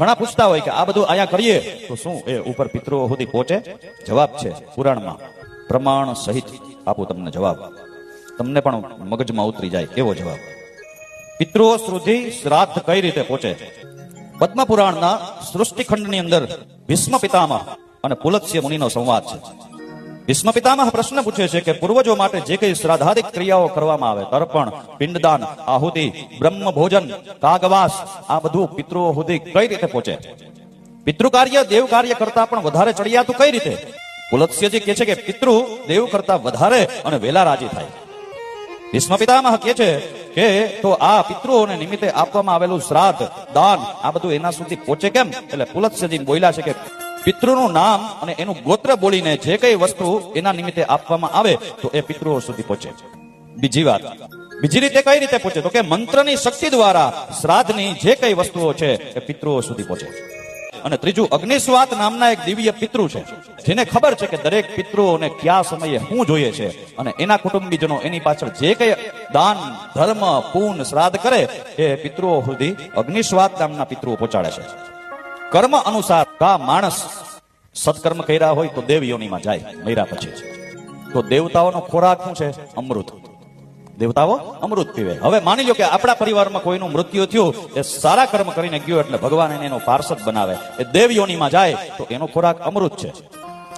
ઘણા પૂછતા હોય કે આ બધું અહીંયા કરીએ, તો શું એ ઉપર પિતૃઓ સુધી પહોંચે? જવાબ છે પુરાણમાં. પ્રમાણ સહિત આપું તમને જવાબ. તમને પણ મગજમાં ઉતરી જાય એવો જવાબ. પિતૃઓ સુધી શ્રાદ્ધ કઈ રીતે પહોંચે? પદ્મ પુરાણના સૃષ્ટિખંડની અંદર ભીષ્મ પિતામહ અને પુલત્સ્ય મુનિનો સંવાદ છે. ભીષ્મ પ્રશ્ન પૂછે છે કે પૂર્વજો માટે જે કઈ શ્રાદ્ધાદિક ક્રિયાઓ કરવામાં આવે? તર્પણ, પિંડદાન, આહુતિ બ્રહ્મ ભોજન કાગવાસ, આ બધું પિતૃઓ સુધી કઈ રીતે પહોંચે? પિતૃ દેવ કાર્ય કરતા પણ વધારે ચડિયાતું કઈ રીતે? પુલત્સ્યજી કે છે કે પિતૃ દેવ કરતા વધારે અને વેલા રાજી થાય. ભીષ્મ કહે છે કે તો આ પિતૃઓને નિમિત્તે આપવામાં આવેલું શ્રાદ્ધ, દાન, આ બધું એના સુધી પહોંચે કેમ? એટલે પુલત્સ્યજી બોલ્યા છે કે પિતૃનું નામ અને એનું ગોત્ર બોલીને જે કઈ વસ્તુ એના નિમિત્તે આપવામાં આવે, તો એ પિતૃઓ સુધી પહોંચે. બીજી વાત, બીજી રીતે કઈ રીતે પહોંચે? તો કે મંત્રની શક્તિ દ્વારા શ્રાદ્ધની જે કઈ વસ્તુઓ છે, એ પિતૃઓ સુધી પહોંચે. અને ત્રીજું, અગ્નિસ્વાત નામના એક દિવ્ય પિતૃ છે, જેને ખબર છે કે દરેક પિતૃઓને કયા સમયે શું જોઈએ છે, અને એના કુટુંબીજનો એની પાછળ જે કઈ દાન, ધર્મ, પૂન, શ્રાદ્ધ કરે, એ પિતૃઓ સુધી અગ્નિસ્વાત નામના પિતૃઓ પહોંચાડે છે. કર્મ અનુસાર કા માણસ સત્કર્મ કર્યા હોય તો દેવ યોનીમાં જાય મૈરા પછી. તો દેવતાઓનો ખોરાક શું છે? અમૃત. દેવતાઓ અમૃત પીવે. હવે માની લો કે આપણા પરિવારમાં કોઈનું મૃત્યુ થયું, એ સારા કર્મ કરીને ગયો એટલે ભગવાન એને એનો પાર્ષદ બનાવે. એ દેવ યોનીમાં જાય, તો એનો ખોરાક અમૃત છે.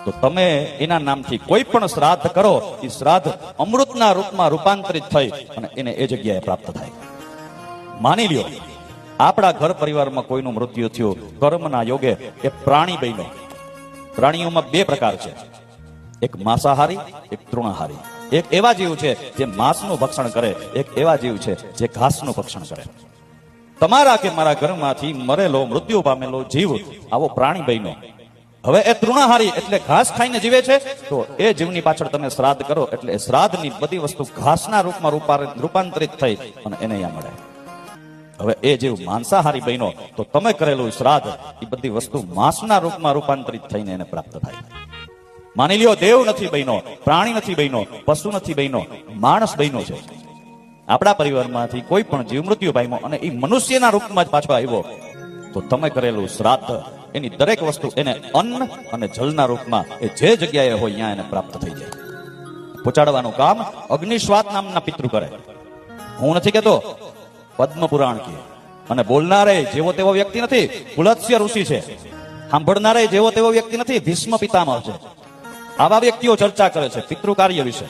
તો તમે એના નામથી કોઈ પણ શ્રાદ્ધ કરો એ શ્રાદ્ધ અમૃતના રૂપમાં રૂપાંતરિત થઈ અને એને એ જગ્યાએ પ્રાપ્ત થાય. માની લ્યો આપણા ઘર પરિવારમાં કોઈનું મૃત્યુ થયું કર્મના યોગે એ પ્રાણી બન્યો. પ્રાણીઓમાં બે પ્રકાર છે. એક માંસાહારી, એક તૃણાહારી. એક એવા જીવ છે જે માંસનું ભક્ષણ કરે, એક એવા જીવ છે જે ઘાસનું ભક્ષણ કરે. તમારા કે મારા ઘરમાંથી મરેલો, મૃત્યુ પામેલો જીવ આવો પ્રાણી બન્યો. હવે એ તૃણાહારી એટલે ઘાસ ખાઈને જીવે છે, તો એ જીવની પાછળ તમે શ્રાદ્ધ કરો એટલે શ્રાદ્ધની બધી વસ્તુ ઘાસના રૂપમાં રૂપા- રૂપાંતરિત થઈ અને એને અહીંયા મળે. હવે એ જેવું માંસાહારી બન્યો તો તમે કરેલું શ્રાદ્ધ, એ બધી વસ્તુ માંસના રૂપમાં રૂપાંતરિત થઈને એને પ્રાપ્ત થાય. માની લ્યો, દેવ નથી બન્યો પ્રાણી નથી બન્યો પશુ નથી બન્યો માણસ બન્યો છે. આપણા પરિવારમાંથી કોઈ પણ જીવ મૃત્યુ પામ્યો અને એ મનુષ્યના રૂપમાં જ પાછો આવ્યો, તો તમે કરેલું શ્રાદ્ધ, એની દરેક વસ્તુ એને અન્ન અને જલના રૂપમાં, એ જે જગ્યાએ હોય ત્યાં એને પ્રાપ્ત થઈ જાય. પહોંચાડવાનું કામ અગ્નિશ્વાત નામના પિતૃ કરે. હું નથી કેતો પદ્મ પુરાણ કે. અને બોલનારે જેવો તેવો વ્યક્તિ નથી, પુલત્સ્ય ઋષિ છે. સાંભળનારે જેવો તેવો વ્યક્તિ નથી, ભીષ્મ પિતામહ છે. આવા વ્યક્તિઓ ચર્ચા કરે છે પિતૃ કાર્ય વિશે.